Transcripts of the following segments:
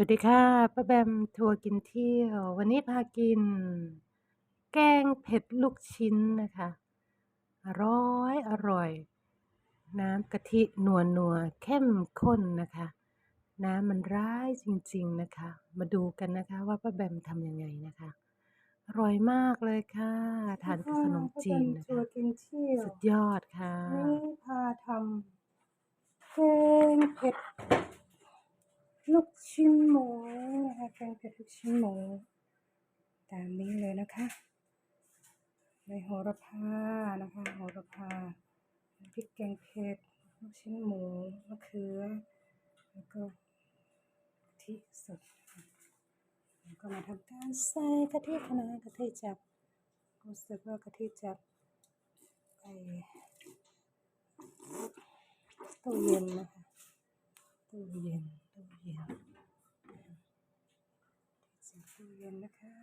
วัสดีค่ะป้าแบมทัวร์กินเที่ยว วันนี้พากิน แกงเผ็ดลูกชิ้นนะคะ อร้อยอร่อย น้ำกะทินัวนัวเข้มข้นนะคะ น้ำมันร้ายจริงๆนะคะ มาดูกันนะคะว่าป้าแบมทำยังไงนะคะ อร่อยมากเลยค่ะ ทานกับขนมจีนนะทัวคะร์กินเที่ยวสุดยอดค่ะนี่พาทำแกงเผ็ด ลูกชิ้นหมูนะคะแกงเผ็ดลูกชิ้นหมู ตามนี้เลยนะคะในโหระพานะคะโหระพาพริกแกงเผ็ดลูกชิ้นหมูมะเขือ แล้วก็ทิสดแล้วก็มาทำการใส่กะทิคณะกะทิจับรู้สึกว่ากะทิจับไปตู้เย็นนะคะตู้เย็น ตู้เย็นใส่ตู้เย็นนะคะ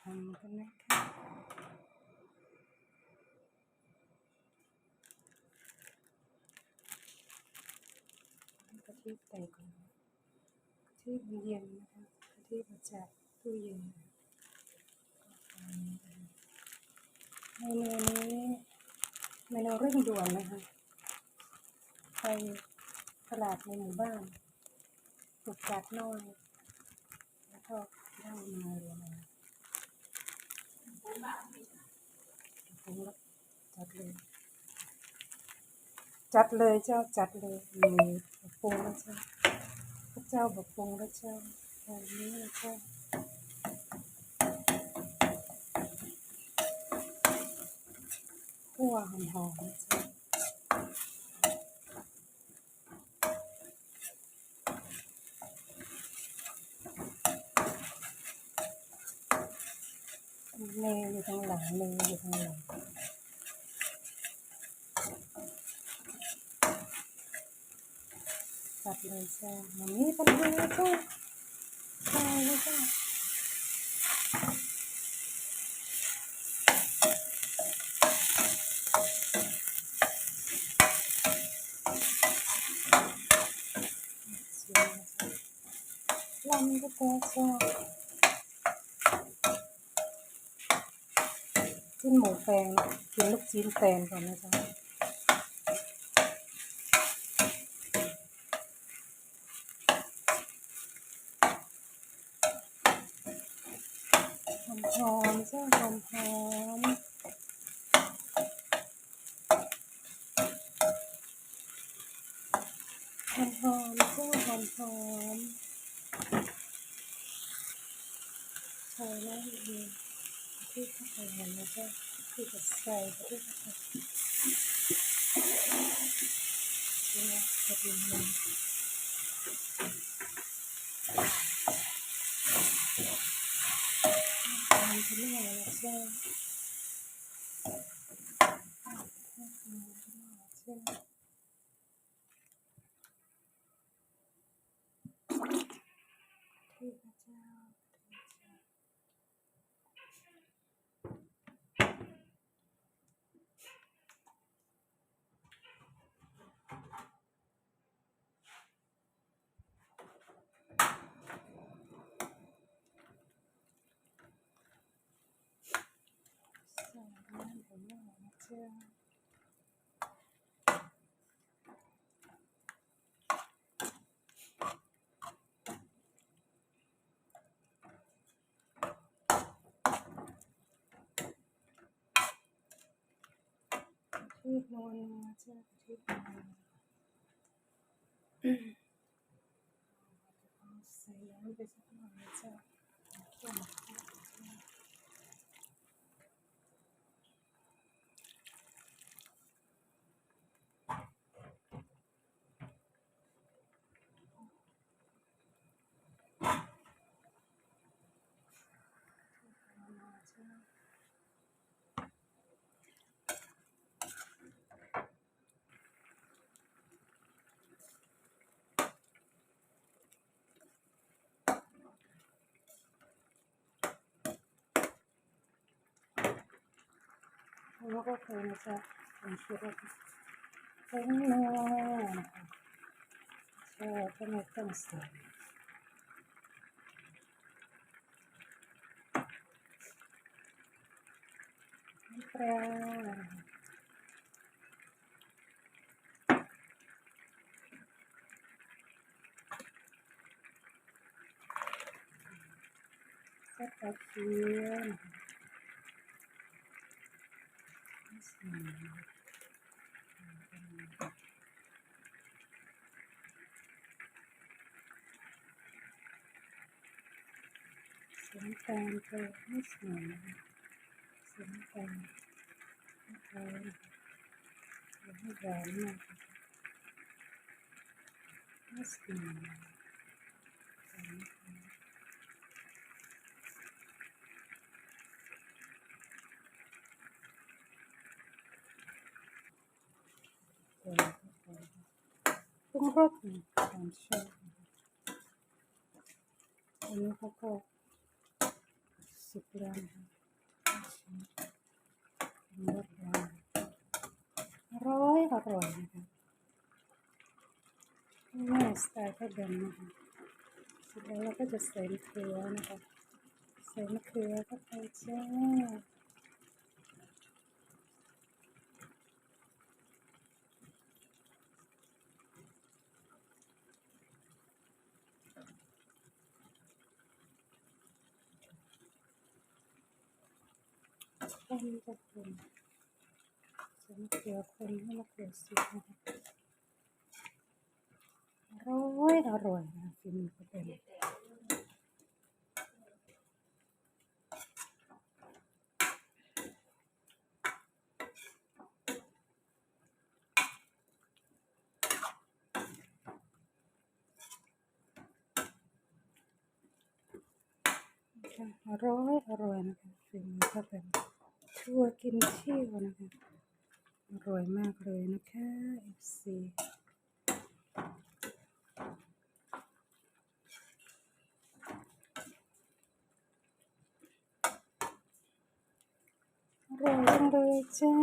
ทำกันนะคะกะทิใส่ก่อนกะทิมันเย็นนะคะกะทิมาจากตู้เย็นเมนูนี้เมนูเร่งด่วนนะคะไปตลาดในหมู่บ้าน ปลูกจัดน้อยแล้วก็ได้มาเลยนะปรุงแล้จัดเลย จัดเลยเจ้าจัดเลยมีปรุงแล้วเจ้าพระเจ้าบอกปรุงแล้วเจ้าแบบนี้แล้วเจ้าคั่วหอมๆนะจ๊ะ เนยอยู่ทางหลังเนยอยู่ทางหลังตัดเลยจ้ามันนี่ปัญหาจ้าใช่เลยจ้า ลำก็แต่ชอบ จิ้นหมูแปลงกินลูกชิ้นแปลงก่อนนะจ๊ะหอมหอมๆจ้าหอมหอมหอมหอมๆจ้าหอมหอมใส่แล้วดี ที่เข้าไปเห็นนะจ๊ะที่จะใส่ไปที่เข้าไปนี่นะกระเทียมมันทำไปเรื่อยนะจ๊ะทำไปเรื่อยนะจ๊ะที่พระเจ้าที่พระเจ้า ใส่น้ำไปห น่อยนะเจ้าที่น ano ko kaya nasa insurance. Kaya nangangangangan ako. So, panitang story. Siyempre. Sa pagkiyan. Sa ดแล้วก็เกไม่ส่ปลาซอสกระเทียมอืมสีน้ำตาลไปนิดหน่อยนะคะสีน้ำตาลมะพร้าวนะคะอย่าให้หวานมากนะคะนิดหน่อยใส่มะพร้าวใส่เข้าไปรุงรสหนึ่งตามชอบนอันนี้เขาก็สุกแล้วนะคะปรุงรสแล้วอร่อยอร่อยนะคะง่สไตล์ข้าแดงนะคะเสร็จแล้วเราก็จะใส่มะเขือนะคะใส่มะเขือเข้าไปจ้า คนจะคนใส่มะเขือคนให้มะเขือสุกนะคะอร่อยอร่อยนะฝีมือเขาเป็นอร่อยอร่อยนะคะฝีมือเขาเป็น ชั่วกินเที่ยวนะคะอร่อยมากเลยนะคะ FC อร่อยจังเลยจ้า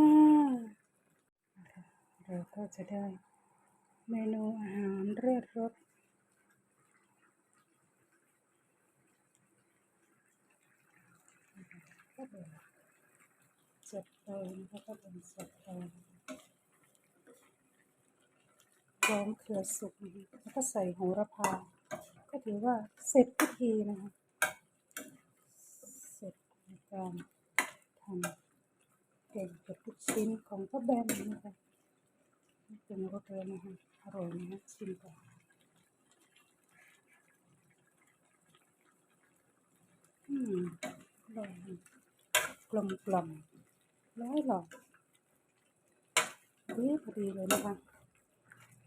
เราก็จะได้เมนูอาหารเลือดรสก็เป็น จัดไปนะคะก็เป็นจัดไปย้อมเขือสุกนะคะแล้วก็ใส่โหระพา ก็ถือว่าเสร็จพิธีนะคะ เสร็จในการทำเก่งเก็บทุกชิ้นของพ่อแบมนะคะเป็นรสเลยนะคะอร่อยนะชิมก่อนอืมอร่อยกลมกล่อม ร้อยหลอดดีพอดีเลยนะคะ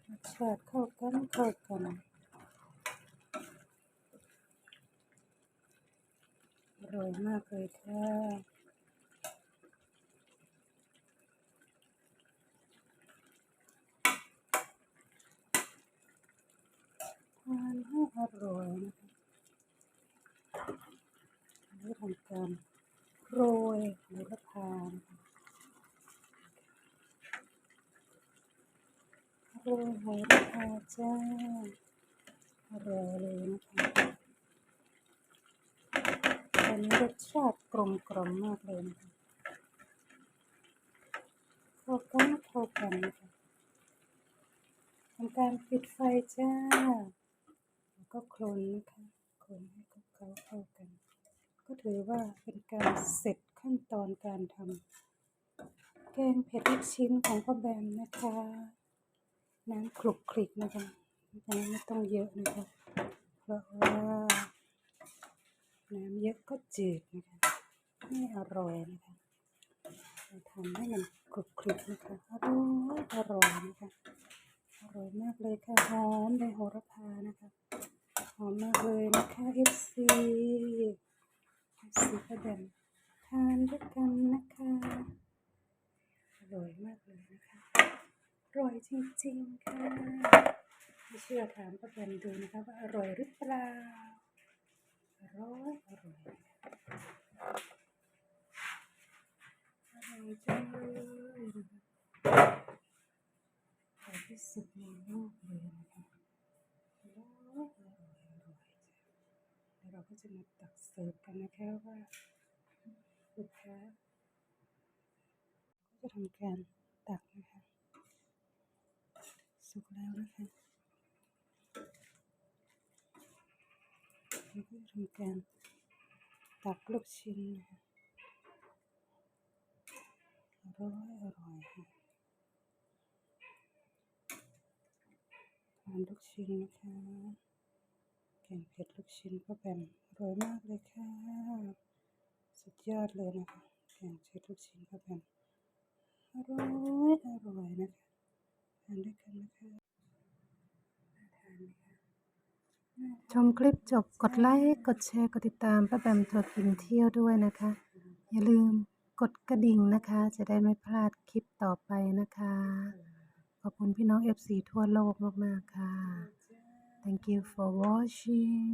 รสชาติเข้ากันเข้ากันอร่อยมากเลยค่ะทานให้อร่อยนะคะอันนี้ทำการโรยโหระพานะคะ โรยโหระพาจ้าอร่อยเลยนะคะตอนนี้รสชาติกลมกล่อมมากเลยนะคะเข้ากันเข้ากันนะคะทำการปิดไฟจ้า แล้วก็โคลนนะคะโคลนให้เขาเข้ากัน ก็ถือว่าเป็นการเสร็จขั้นตอนการทำแกงเผ็ดลูกชิ้นของพ่อแบมนะคะ น้ำคลุกคลิกนะคะน้ำไม่ต้องเยอะนะคะเพราะว่าน้ำเยอะก็จืดนะคะไม่อร่อยนะคะเราทำให้มันคลุกคลิกนะคะอร่อยอร่อยนะคะอร่อยมากเลยค่ะหอมเลยโหระพานะคะหอมมากเลยนะคะ FC FC ก็เดินทานด้วยกันนะคะอร่อยมากเลยนะคะ ร่อยจริงๆค่ะไม่เชื่อถามป้าแบนดูนะคะว่าอร่อยหรือเปล่าอร่อยอร่อยอร่อยจังเลยอร่อยที่สุดในโลกเลยนะคะอร่อยอร่อยอร่อยแล้วเราก็จะมาตักเสิร์ฟกันนะคะว่าลูกค้าจะทำการตักนะคะ สุกแล้วนะคะแล้วก็ทำการตักลูกชิ้นนะคะอร่อยอร่อยค่ะทานลูกชิ้นนะคะแกงเผ็ดลูกชิ้นก็เป็นอร่อยมากเลยค่ะ สุดยอดเลยนะคะแกงเผ็ดลูกชิ้นก็เป็นอร่อยอร่อยนะคะ ทานด้วยกันนะคะน่าทานไหมคะชมคลิปจบกดไลค์ กดแชร์ กดติดตามป้าแบมทัวร์กินเที่ยวด้วยนะคะ อย่าลืมกดกระดิ่งนะคะ จะได้ไม่พลาดคลิปต่อไปนะคะ ขอบคุณพี่น้อง FC ทั่วโลกมาก ๆ ค่ะ Thank you for watching